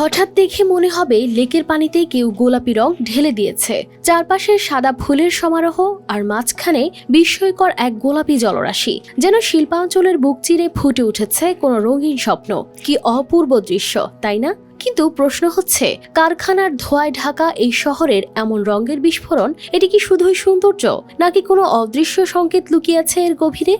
হঠাৎ দেখে মনে হবে লেকের পানিতে কেউ গোলাপি রং ঢেলে দিয়েছে। চারপাশে সাদা ফুলের সমারোহ আর মাঝখানে বিস্ময়কর এক গোলাপি জলরাশি, যেন শিল্পাঞ্চলের বুক চিরে ফুটে উঠেছে কোনো রঙিন স্বপ্ন। কি অপূর্ব দৃশ্য, তাই না? কিন্তু প্রশ্ন হচ্ছে, কারখানার ধোঁয়ায় ঢাকা এই শহরের এমন রঙের বিস্ফোরণ, এটি কি শুধুই সৌন্দর্য, নাকি কোনো অদৃশ্য সংকেত লুকিয়ে আছে এর গভীরে?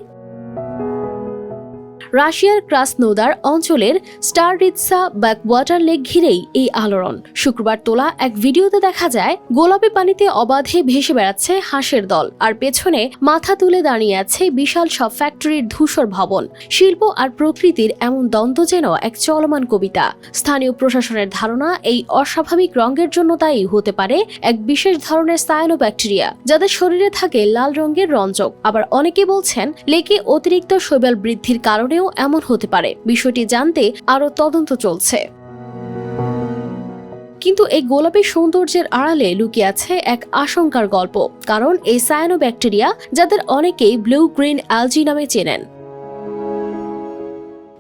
রাশিয়ার ক্রাসনোদার অঞ্চলের স্টার রিৎসা ব্যাকওয়াটার লেক ঘিরেই এই আলোড়ন। শুক্রবার তোলা এক ভিডিওতে দেখা যায়, গোলাপি পানিতে অবাধে ভেসে বেড়াচ্ছে হাঁসের দল আর পেছনে মাথা তুলে দাঁড়িয়ে আছে বিশাল সব ফ্যাক্টরির ধূসর ভবন। শিল্প আর প্রকৃতির এমন দ্বন্দ্ব যেন এক চলমান কবিতা। স্থানীয় প্রশাসনের ধারণা, এই অস্বাভাবিক রঙের জন্য তাই হতে পারে এক বিশেষ ধরনের সায়ানো ব্যাকটেরিয়া যাদের শরীরে থাকে লাল রঙের রঞ্জক। আবার অনেকে বলছেন, লেকে অতিরিক্ত শৈবাল বৃদ্ধির কারণেও এমন হতে পারে। বিষয়টি জানতে আরও তদন্ত চলছে। কিন্তু এই গোলাপি সৌন্দর্যের আড়ালে লুকিয়ে আছে এক আশঙ্কার গল্প। কারণ এই সায়ানো ব্যাকটেরিয়া যাদের অনেকেই ব্লু গ্রিন অ্যালজি নামে চেনেন।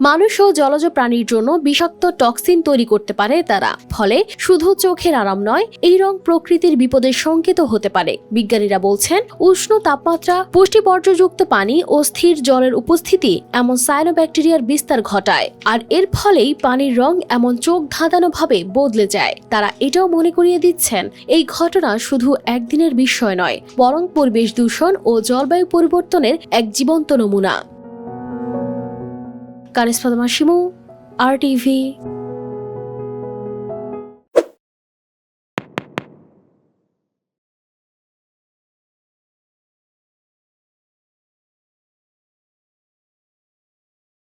মানুষ ও জলজ প্রাণীর জন্য বিষাক্ত টক্সিন তৈরি করতে পারে তারা। ফলে শুধু চোখের আরাম নয়, এই রং প্রকৃতির বিপদের সংকেত হতে পারে। বিজ্ঞানীরা বলছেন, উষ্ণ তাপমাত্রা, পুষ্টিবর্জ্যযুক্ত পানি ও স্থির জলের উপস্থিতি এমন সায়ানোব্যাকটেরিয়ার বিস্তার ঘটায়। আর এর ফলেই পানির রং এমন চোখ ধাঁধানো ভাবে বদলে যায়। তারা এটাও মনে করিয়ে দিচ্ছেন, এই ঘটনা শুধু একদিনের বিষয় নয়, বরং পরিবেশ দূষণ ও জলবায়ু পরিবর্তনের এক জীবন্ত নমুনা। কারিস ফাদমা শিমু আর টিভি